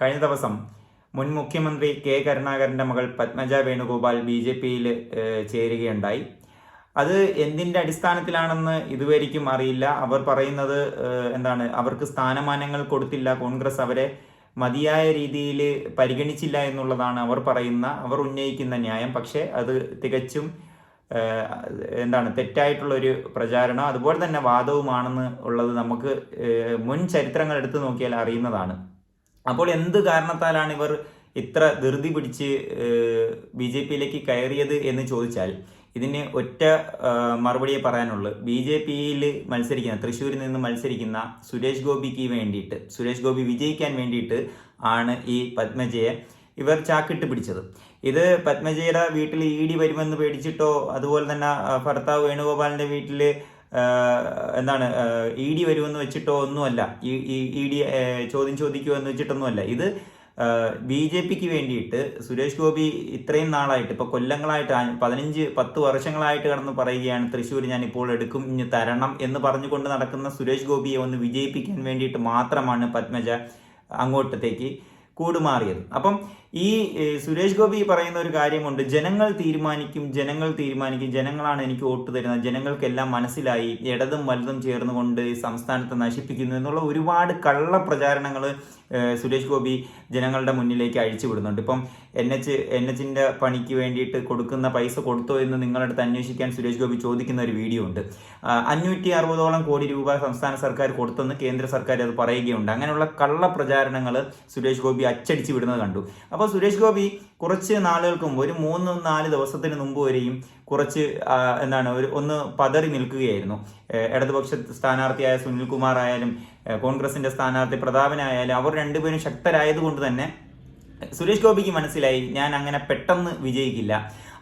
കഴിഞ്ഞ ദിവസം മുൻ മുഖ്യമന്ത്രി കെ കരുണാകരന്റെ മകൾ പത്മജ വേണുഗോപാൽ ബി ജെ പിയിൽ ചേരുകയുണ്ടായി. അത് എന്തിന്റെ അടിസ്ഥാനത്തിലാണെന്ന് ഇതുവരെയ്ക്കും അറിയില്ല. അവർ പറയുന്നത് എന്താണ് അവർക്ക് സ്ഥാനമാനങ്ങൾ കൊടുത്തില്ല കോൺഗ്രസ് അവരെ മതിയായ രീതിയിൽ പരിഗണിച്ചില്ല എന്നുള്ളതാണ് അവർ പറയുന്ന അവർ ഉന്നയിക്കുന്ന ന്യായം. പക്ഷേ അത് തികച്ചും എന്താണ് തെറ്റായിട്ടുള്ള ഒരു പ്രചാരണം. അതുപോലെ തന്നെ വാദവുമാണെന്ന് ഉള്ളത് നമുക്ക് മുൻ ചരിത്രങ്ങൾ എടുത്തു നോക്കിയാൽ അറിയുന്നതാണ്. അപ്പോൾ എന്ത് കാരണത്താലാണ് ഇവർ ഇത്ര ധൃതി പിടിച്ച് ബി ജെ പിയിലേക്ക് കയറിയത് എന്ന് ചോദിച്ചാൽ ഇതിന് ഒറ്റ മറുപടിയെ പറയാനുള്ളൂ. ബി ജെ പിയിൽ മത്സരിക്കുന്ന തൃശ്ശൂരിൽ നിന്ന് മത്സരിക്കുന്ന സുരേഷ് ഗോപിക്ക് വേണ്ടിയിട്ട് സുരേഷ് ഗോപി വിജയിക്കാൻ വേണ്ടിയിട്ട് ആണ് ഈ പത്മജയെ ഇവർ ചാക്കിട്ട് പിടിച്ചത്. ഇത് പത്മജയുടെ വീട്ടിൽ ഇ ഡി വരുമെന്ന് പേടിച്ചിട്ടോ അതുപോലെ തന്നെ ഭർത്താവ് വേണുഗോപാലിന്റെ വീട്ടിൽ എന്താണ് ഇ ഡി വരുമെന്ന് വെച്ചിട്ടോ ഒന്നുമല്ല. ഇ ഡി ചോദ്യം ചോദിക്കുമെന്ന് വെച്ചിട്ടൊന്നുമല്ല. ഇത് ബി ജെ പിക്ക് വേണ്ടിയിട്ട് സുരേഷ് ഗോപി ഇത്രയും നാളായിട്ട് ഇപ്പോൾ കൊല്ലങ്ങളായിട്ട് പതിനഞ്ച് പത്ത് വർഷങ്ങളായിട്ട് കടന്ന് പറയുകയാണ് തൃശ്ശൂർ ഞാൻ ഇപ്പോൾ എടുക്കും ഇനി തരണം എന്ന് പറഞ്ഞുകൊണ്ട് നടക്കുന്ന സുരേഷ് ഗോപിയെ ഒന്ന് വിജയിപ്പിക്കാൻ വേണ്ടിയിട്ട് മാത്രമാണ് പത്മജ അങ്ങോട്ടത്തേക്ക് കൂടുമാറിയത് അപ്പം ഈ സുരേഷ് ഗോപി പറയുന്ന ഒരു കാര്യമുണ്ട്. ജനങ്ങൾ തീരുമാനിക്കും ജനങ്ങൾ തീരുമാനിക്കും. ജനങ്ങളാണ് എനിക്ക് വോട്ട് തരുന്നത്. ജനങ്ങൾക്കെല്ലാം മനസ്സിലായി ഇടതും വലുതും ചേർന്നുകൊണ്ട് സംസ്ഥാനത്തെ നശിപ്പിക്കുന്നു എന്നുള്ള ഒരുപാട് കള്ള പ്രചാരണങ്ങൾ സുരേഷ് ഗോപി ജനങ്ങളുടെ മുന്നിലേക്ക് അഴിച്ചു വിടുന്നുണ്ട്. ഇപ്പം എൻ എച്ച് എൻ എച്ചിന്റെ പണിക്ക് വേണ്ടിയിട്ട് കൊടുക്കുന്ന പൈസ കൊടുത്തോ എന്ന് നിങ്ങളുടെ അടുത്ത് അന്വേഷിക്കാൻ സുരേഷ് ഗോപി ചോദിക്കുന്ന ഒരു വീഡിയോ ഉണ്ട്. അഞ്ഞൂറ്റി അറുപതോളം കോടി രൂപ സംസ്ഥാന സർക്കാർ കൊടുത്തെന്ന് കേന്ദ്ര സർക്കാർ അത് പറയുകയുണ്ട്. അങ്ങനെയുള്ള കള്ള പ്രചാരണങ്ങൾ സുരേഷ് ഗോപി അച്ചടിച്ചു വിടുന്നത് കണ്ടു. അപ്പോൾ സുരേഷ് ഗോപി കുറച്ച് നാളുകൾക്കും ഒരു മൂന്ന് നാല് ദിവസത്തിന് മുമ്പ് വരെയും കുറച്ച് എന്താണ് ഒരു ഒന്ന് പതറി നിൽക്കുകയായിരുന്നു. ഇടതുപക്ഷ സ്ഥാനാർത്ഥിയായ സുനിൽകുമാർ ആയാലും കോൺഗ്രസിന്റെ സ്ഥാനാർത്ഥി പ്രതാപനായാലും അവർ രണ്ടുപേരും ശക്തരായതുകൊണ്ട് തന്നെ സുരേഷ് ഗോപിക്ക് മനസ്സിലായി ഞാൻ അങ്ങനെ പെട്ടെന്ന് വിജയിക്കില്ല.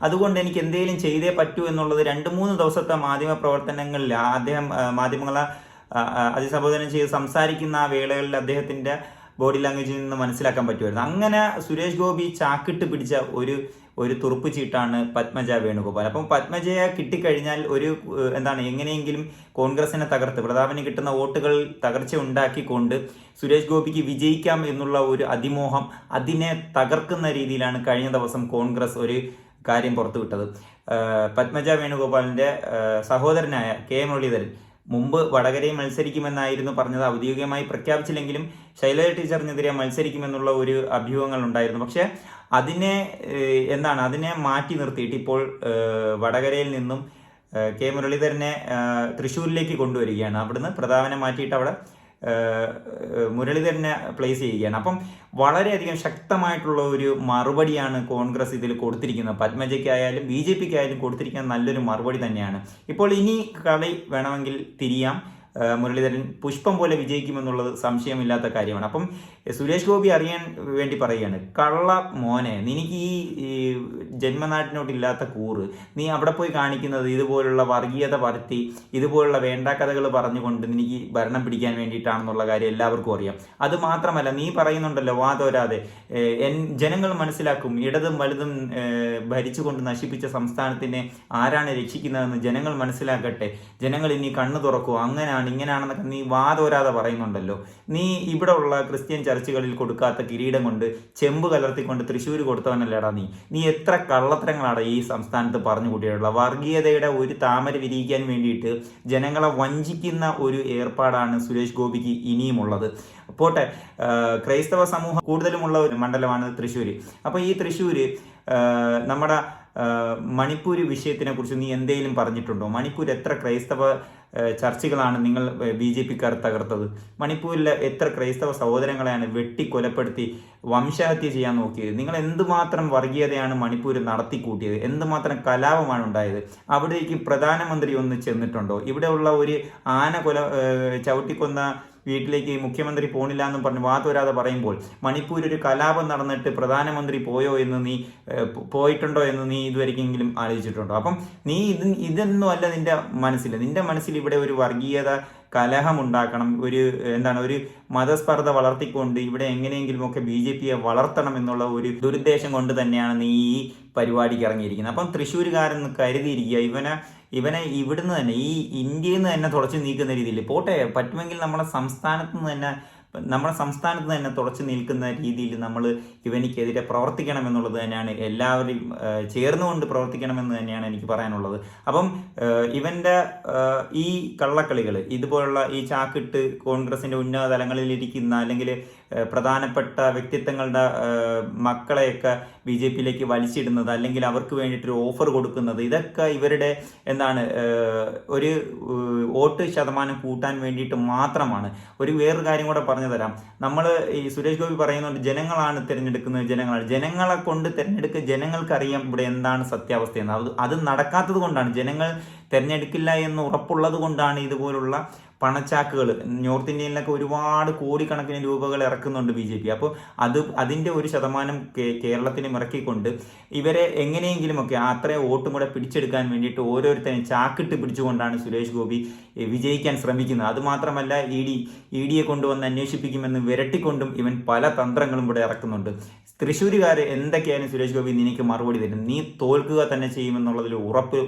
അതുകൊണ്ട് എനിക്ക് എന്തെങ്കിലും ചെയ്തേ പറ്റൂ എന്നുള്ളത് രണ്ട് മൂന്ന് ദിവസത്തെ മാധ്യമ പ്രവർത്തനങ്ങളിൽ അദ്ദേഹം മാധ്യമങ്ങളെ അഭിസംബോധന ചെയ്ത് സംസാരിക്കുന്ന ആ വേളകളിൽ അദ്ദേഹത്തിന്റെ ബോഡി ലാംഗ്വേജിൽ നിന്ന് മനസ്സിലാക്കാൻ പറ്റുമായിരുന്നു. അങ്ങനെ സുരേഷ് ഗോപി ചാക്കിട്ട് പിടിച്ച ഒരു ഒരു തുറുപ്പ് ചീട്ടാണ് പത്മജ വേണുഗോപാൽ. അപ്പം പത്മജയെ കിട്ടിക്കഴിഞ്ഞാൽ ഒരു എന്താണ് എങ്ങനെയെങ്കിലും കോൺഗ്രസിനെ തകർത്ത് പ്രതാപന് കിട്ടുന്ന വോട്ടുകൾ തകർച്ച ഉണ്ടാക്കിക്കൊണ്ട് സുരേഷ് ഗോപിക്ക് വിജയിക്കാം എന്നുള്ള ഒരു അതിമോഹം അതിനെ തകർക്കുന്ന രീതിയിലാണ് കഴിഞ്ഞ ദിവസം കോൺഗ്രസ് ഒരു കാര്യം പുറത്തുവിട്ടത്. പത്മജ വേണുഗോപാലിന്റെ സഹോദരനായ കെ മുരളീധരൻ മുമ്പ് വടകരയിൽ മത്സരിക്കുമെന്നായിരുന്നു പറഞ്ഞത്. ഔദ്യോഗികമായി പ്രഖ്യാപിച്ചില്ലെങ്കിലും ശൈലജ ടീച്ചറിനെതിരെ മത്സരിക്കുമെന്നുള്ള ഒരു അഭ്യൂഹങ്ങൾ ഉണ്ടായിരുന്നു. പക്ഷെ അതിനെ എന്താണ് അതിനെ മാറ്റി നിർത്തിയിട്ട് ഇപ്പോൾ വടകരയിൽ നിന്നും കെ മുരളീധരനെ തൃശ്ശൂരിലേക്ക് കൊണ്ടുവരികയാണ്. അവിടുന്ന് പ്രതാപനെ മാറ്റിയിട്ട് അവിടെ ഏഹ്, തന്നെ പ്ലേസ് ചെയ്യുകയാണ്. അപ്പം വളരെയധികം ശക്തമായിട്ടുള്ള ഒരു മറുപടിയാണ് കോൺഗ്രസ് ഇതിൽ കൊടുത്തിരിക്കുന്നത്. പത്മജയ്ക്കായാലും ബി ജെ പിക്കായാലും കൊടുത്തിരിക്കുന്ന നല്ലൊരു മറുപടി തന്നെയാണ്. ഇപ്പോൾ ഇനി കളി വേണമെങ്കിൽ തിരിയാം. മുരളീധരൻ പുഷ്പം പോലെ വിജയിക്കുമെന്നുള്ളത് സംശയമില്ലാത്ത കാര്യമാണ്. അപ്പം സുരേഷ് ഗോപി അറിയാൻ വേണ്ടി പറയുകയാണ് കള്ള മോനെ നിനക്ക് ഈ ജന്മനാട്ടിനോട്ടില്ലാത്ത കൂറ് നീ അവിടെ പോയി കാണിക്കുന്നത് ഇതുപോലുള്ള വർഗീയത പരത്തി ഇതുപോലുള്ള വേണ്ട കഥകൾ പറഞ്ഞുകൊണ്ട് നിനക്ക് ഭരണം പിടിക്കാൻ വേണ്ടിയിട്ടാണെന്നുള്ള കാര്യം എല്ലാവർക്കും അറിയാം. അത് മാത്രമല്ല നീ പറയുന്നുണ്ടല്ലോ വാതോരാതെ എൻ ജനങ്ങൾ മനസ്സിലാക്കും ഇടതും വലുതും ഭരിച്ചുകൊണ്ട് നശിപ്പിച്ച സംസ്ഥാനത്തിനെ ആരാണ് രക്ഷിക്കുന്നതെന്ന് ജനങ്ങൾ മനസ്സിലാക്കട്ടെ ജനങ്ങൾ ഇനി കണ്ണു തുറക്കൂ അങ്ങനെയാണ് ഇങ്ങനെയാണെന്നൊക്കെ നീ വാതോരാതെ പറയുന്നുണ്ടല്ലോ. നീ ഇവിടെ ഉള്ള ക്രിസ്ത്യൻ ചർച്ചുകളിൽ കൊടുക്കാത്ത കിരീടം കൊണ്ട് ചെമ്പ് കലർത്തിക്കൊണ്ട് തൃശ്ശൂർ കൊടുത്തവനല്ലേടാ നീ. നീ എത്ര കള്ളത്തരങ്ങളാണ് ഈ സംസ്ഥാനത്ത് പറഞ്ഞു കൂട്ടിയിട്ടുള്ള വർഗീയതയുടെ ഒരു താമര വിരിയിക്കാൻ വേണ്ടിയിട്ട് ജനങ്ങളെ വഞ്ചിക്കുന്ന ഒരു ഏർപ്പാടാണ് സുരേഷ് ഗോപിക്ക് ഇനിയുമുള്ളത്. പോട്ടെ ക്രൈസ്തവ സമൂഹം കൂടുതലുമുള്ള ഒരു മണ്ഡലമാണ് തൃശ്ശൂർ അപ്പോൾ ഈ തൃശ്ശൂർ നമ്മുടെ മണിപ്പൂർ വിഷയത്തിനെ കുറിച്ച് നീ എന്തെങ്കിലും പറഞ്ഞിട്ടുണ്ടോ? മണിപ്പൂർ എത്ര ക്രൈസ്തവ ചർച്ചകളാണ് നിങ്ങൾ ബി ജെ പിക്കാർ തകർത്തത്? മണിപ്പൂരിലെ എത്ര ക്രൈസ്തവ സഹോദരങ്ങളെയാണ് വെട്ടി കൊലപ്പെടുത്തി വംശഹത്യ ചെയ്യാൻ നോക്കിയത്? നിങ്ങൾ എന്തുമാത്രം വർഗീയതയാണ് മണിപ്പൂർ നടത്തിക്കൂട്ടിയത്? എന്തുമാത്രം കലാപമാണ് ഉണ്ടായത്? അവിടേക്ക് പ്രധാനമന്ത്രി ഒന്ന് ചെന്നിട്ടുണ്ടോ? ഇവിടെയുള്ള ഒരു ആന കൊല ചവിട്ടിക്കൊന്ന വീട്ടിലേക്ക് മുഖ്യമന്ത്രി പോണില്ല എന്നും പറഞ്ഞ് വാതുവരാതെ പറയുമ്പോൾ മണിപ്പൂർ ഒരു കലാപം നടന്നിട്ട് പ്രധാനമന്ത്രി പോയോ എന്ന് നീ പോയിട്ടുണ്ടോ എന്ന് നീ ഇതുവരെക്കെങ്കിലും ആലോചിച്ചിട്ടുണ്ടോ? അപ്പം നീ ഇത് ഇതൊന്നും അല്ല നിന്റെ മനസ്സിൽ. നിന്റെ മനസ്സിൽ ഇവിടെ ഒരു വർഗീയത കലഹം ഉണ്ടാക്കണം ഒരു എന്താണ് ഒരു മതസ്പർദ്ധ വളർത്തിക്കൊണ്ട് ഇവിടെ എങ്ങനെയെങ്കിലുമൊക്കെ ബി ജെ പിയെ വളർത്തണം എന്നുള്ള ഒരു ദുരുദ്ദേശം കൊണ്ട് തന്നെയാണ് നീ ഈ പരിപാടിക്ക് ഇറങ്ങിയിരിക്കുന്നത്. അപ്പം തൃശ്ശൂരുകാരൻ കരുതിയിരിക്കുക ഇവനെ ഇവനെ ഇവിടുന്ന് തന്നെ ഈ ഇന്ത്യയിൽ നിന്ന് തന്നെ തുടച്ചു നീക്കുന്ന രീതിയിൽ പോട്ടെ പറ്റുമെങ്കിൽ നമ്മുടെ സംസ്ഥാനത്ത് നിന്ന് തന്നെ നമ്മുടെ സംസ്ഥാനത്ത് തന്നെ തുടച്ചു നിൽക്കുന്ന രീതിയിൽ നമ്മൾ ഇവനിക്കെതിരെ പ്രവർത്തിക്കണം എന്നുള്ളത് തന്നെയാണ് എല്ലാവരും ചേർന്നുകൊണ്ട് പ്രവർത്തിക്കണമെന്ന് തന്നെയാണ് എനിക്ക് പറയാനുള്ളത്. അപ്പം ഇവന്റെ ഈ കള്ളക്കളികൾ ഇതുപോലുള്ള ഈ ചാക്കിട്ട് കോൺഗ്രസിന്റെ ഉന്നത തലങ്ങളിൽ ഇരിക്കുന്ന അല്ലെങ്കിൽ പ്രധാനപ്പെട്ട വ്യക്തിത്വങ്ങളുടെ മക്കളെയൊക്കെ ബി ജെ പിയിലേക്ക് വലിച്ചിടുന്നത് അല്ലെങ്കിൽ അവർക്ക് വേണ്ടിയിട്ടൊരു ഓഫർ കൊടുക്കുന്നത് ഇതൊക്കെ ഇവരുടെ എന്താണ് ഒരു വോട്ട് ശതമാനം കൂട്ടാൻ വേണ്ടിയിട്ട് മാത്രമാണ്. ഒരു വേറൊരു കാര്യം കൂടെ പറഞ്ഞു തരാം. നമ്മൾ ഈ സുരേഷ് ഗോപി പറയുന്നുണ്ട് ജനങ്ങളാണ് തിരഞ്ഞെടുക്കുന്നത് ജനങ്ങളാണ്. ജനങ്ങളെ കൊണ്ട് തിരഞ്ഞെടുക്കുക ജനങ്ങൾക്കറിയാം ഇവിടെ എന്താണ് സത്യാവസ്ഥയെന്ന് അത് അത് നടക്കാത്തത് കൊണ്ടാണ്. ജനങ്ങൾ തിരഞ്ഞെടുക്കില്ല എന്ന് ഉറപ്പുള്ളത് കൊണ്ടാണ് ഇതുപോലുള്ള പണച്ചാക്കുകൾ നോർത്ത് ഇന്ത്യയിലൊക്കെ ഒരുപാട് കോടിക്കണക്കിന് രൂപകൾ ഇറക്കുന്നുണ്ട് ബി ജെ പി. അപ്പോൾ അത് അതിന്റെ ഒരു ശതമാനം കേരളത്തിനും ഇറക്കിക്കൊണ്ട് ഇവരെ എങ്ങനെയെങ്കിലുമൊക്കെ അത്രയും വോട്ടും കൂടെ പിടിച്ചെടുക്കാൻ വേണ്ടിയിട്ട് ഓരോരുത്തരെയും ചാക്കിട്ട് പിടിച്ചുകൊണ്ടാണ് സുരേഷ് ഗോപി വിജയിക്കാൻ ശ്രമിക്കുന്നത്. അതുമാത്രമല്ല ഇ ഡി ഇ ഡിയെ കൊണ്ടുവന്ന് അന്വേഷിപ്പിക്കുമെന്ന് വിരട്ടിക്കൊണ്ടും ഇവൻ പല തന്ത്രങ്ങളും ഇവിടെ ഇറക്കുന്നുണ്ട്. തൃശ്ശൂരുകാർ എന്തൊക്കെയായാലും സുരേഷ് ഗോപി നിനക്ക് മറുപടി തരും. നീ തോൽക്കുക തന്നെ ചെയ്യുമെന്നുള്ളതിൽ ഉറപ്പ്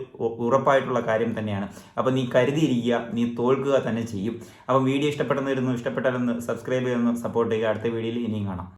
ഉറപ്പായിട്ടുള്ള കാര്യം തന്നെയാണ്. അപ്പോൾ നീ കരുതിയിരിക്കുക നീ തോൽക്കുക തന്നെ ചെയ്യും. അപ്പം വീഡിയോ ഇഷ്ടപ്പെടുന്നവരുന്നു ഇഷ്ടപ്പെട്ടാലൊന്ന് സബ്സ്ക്രൈബ് ചെയ്യുന്നു സപ്പോർട്ട് ചെയ്യുക. അടുത്ത വീഡിയോയിൽ ഇനിയും കാണാം.